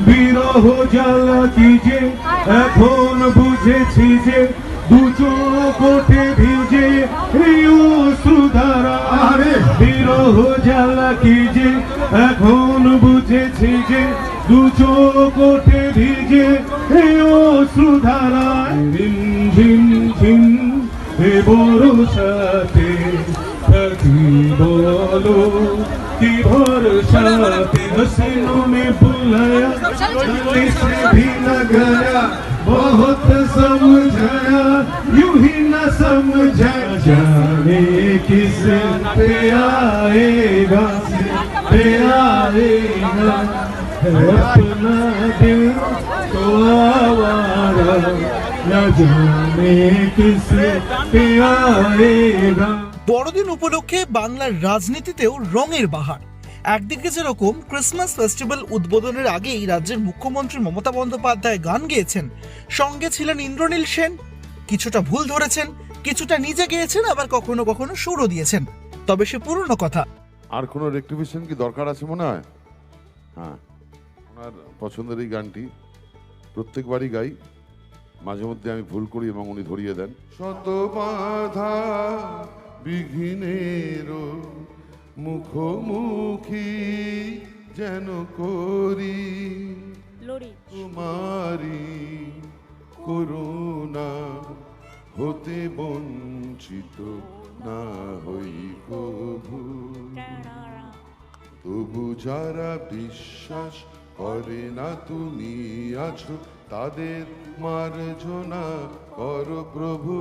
বিরহ জ্বালা কি যে? এখন বুঝেছি যে দু চোখ ওঠে ভিজে আরে! বিরহ জ্বালা কি যে? এখন বুঝেছি যে দু চোখ ওঠে ভিজে রিম ঝিম ঝিম হে বরসাতে की बोलो की भरोसा हसीनों में बुलाया से भी न गया बहुत समझाया यू ही न समझा जाने किस पे आएगा पे आएगा। अपना दिल तो आवारा न जाने किस पे आएगा। বড়দিন উপলক্ষে বাংলার রাজনীতিতেও রঙের বাহার। একদিকে যেরকম ক্রিসমাস ফেস্টিভ্যাল উদ্বোধনের আগেই রাজ্যের মুখ্যমন্ত্রী মমতা বন্দ্যোপাধ্যায় গান গেয়েছেন সঙ্গে ছিলেন ইন্দ্রনীল সেন। কিছুটা ভুল ধরেছেন কিছুটা নিজে গেয়েছেন আবার কখনো কখনো সুরও দিয়েছেন। তবে সে পুরনো কথা। আর কোনো রেক্টিফিকেশন কি দরকার আছে মনে হয়? হ্যাঁ ওনার পছন্দের এই গানটি প্রত্যেকবারই গাই। মাঝে মধ্যে আমি ভুল করি এবং উনি ধরিয়ে দেন। শত বাধা বিঘ্নের মুখোমুখি যেন করি তোমারি করুণা হতে বঞ্চিত না হই প্রভু। তবু যারা বিশ্বাস করে না তুমি আছো তাদের মার্জনা কর প্রভু।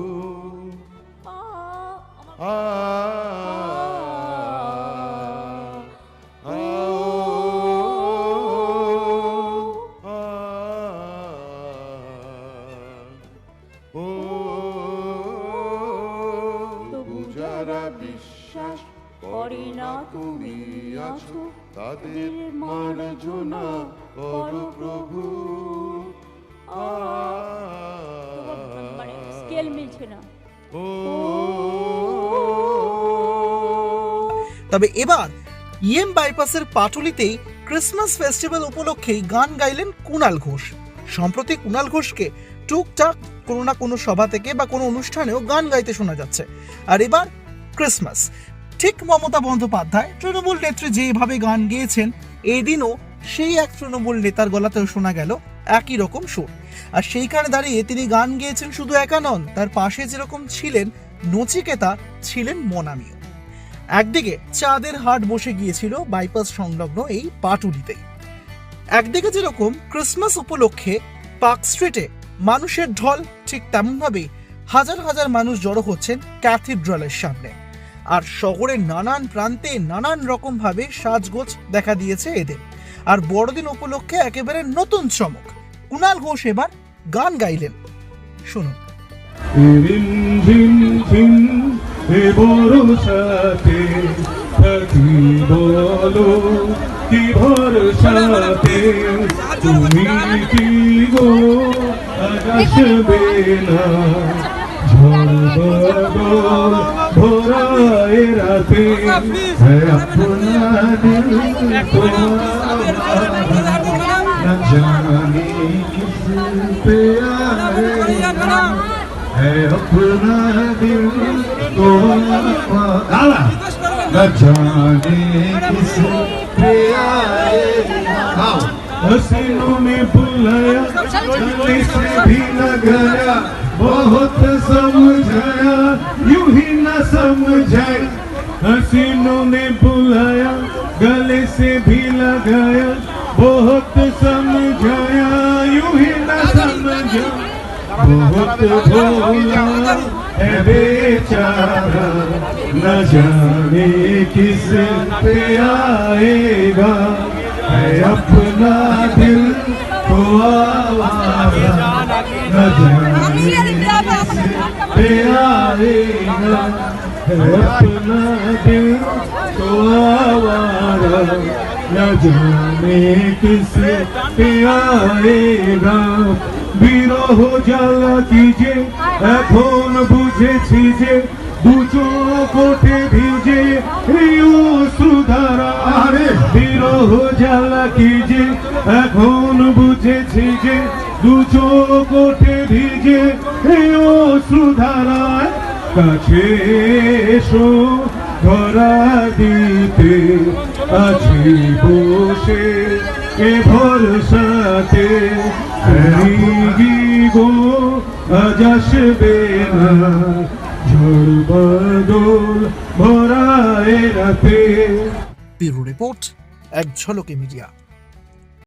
যারা বিশ্বাস করে না তুমি আছো তাদের মার্জনা কর প্রভু। মানে স্কেল মিলছে না। ও তবে এবার ইএম বাইপাসের পাটুলিতেই ক্রিসমাস ফেস্টিভ্যাল উপলক্ষেই গান গাইলেন কুণাল ঘোষ। সম্প্রতি কুণাল ঘোষকে টুকটাক কোনো না কোনো সভা থেকে বা কোনো অনুষ্ঠানেও গান গাইতে শোনা যাচ্ছে। আর এবার ক্রিসমাস। ঠিক মমতা বন্দ্যোপাধ্যায়, তৃণমূল নেত্রী যেভাবে গান গেয়েছেন এই দিনও সেই এক তৃণমূল নেতার গলাতেও শোনা গেল একই রকম সুর। আর সেইখানে দাঁড়িয়ে তিনি গান গেয়েছেন শুধু একা নন, তার পাশে যেরকম ছিলেন নচিকেতা, ছিলেন মনামিও। একদিকে চাঁদের হাট বসে গিয়েছিল বাইপাস সংলগ্ন এই পাটুলিতে। একদিকে যেরকম ক্রিসমাস উপলক্ষে পার্ক স্ট্রিটে মানুষের ঢল, ঠিক তেমনভাবেই হাজার হাজার মানুষ জড়ো হচ্ছেন ক্যাথিড্রালের সামনে। আর শহরের নানান প্রান্তে নানান রকম ভাবে সাজগোজ দেখা দিয়েছে এদের। আর বড়দিন উপলক্ষে একেবারে নতুন চমক। কুণাল ঘোষ এবার গান গাইলেন। শুনুন। হে বরসাতে থাকি বলো কি ভরসাতে তুমি কি গো আসবে না ভোরায় রাতে হ্যাঁ দিল है। अपना दिल तो न जाने किस हसीनों में बुलाया से भी लगाया बहुत समझाया यूँ ही न समझाए हसीनों ने बुलाया गले से भी लगाया बहुत समझाया यूँ ही न समझा बहुत भोला है बेचारा न जाने किस पे आएगा है अपना दिल तो आवारा न जाने किस पे आएगा है अपना दिल तो आवारा न जाने किस पे आएगा বিরহ জ্বালা কি যে? এখন বুঝেছি যে দু চোখে ভিজে সুধারা। আরে! বিরহ জ্বালা কি যে? এখন বুঝেছি যে দু চোখে ভিজে সুধারায় কাছে এসো ধরা দিতে আছি বসে। এ ভরসাতে গো আজ আসবে না। ঝড় বাদল ভরায় রাতে। ব্যুরো রিপোর্ট, এক ঝলকে মিডিয়া।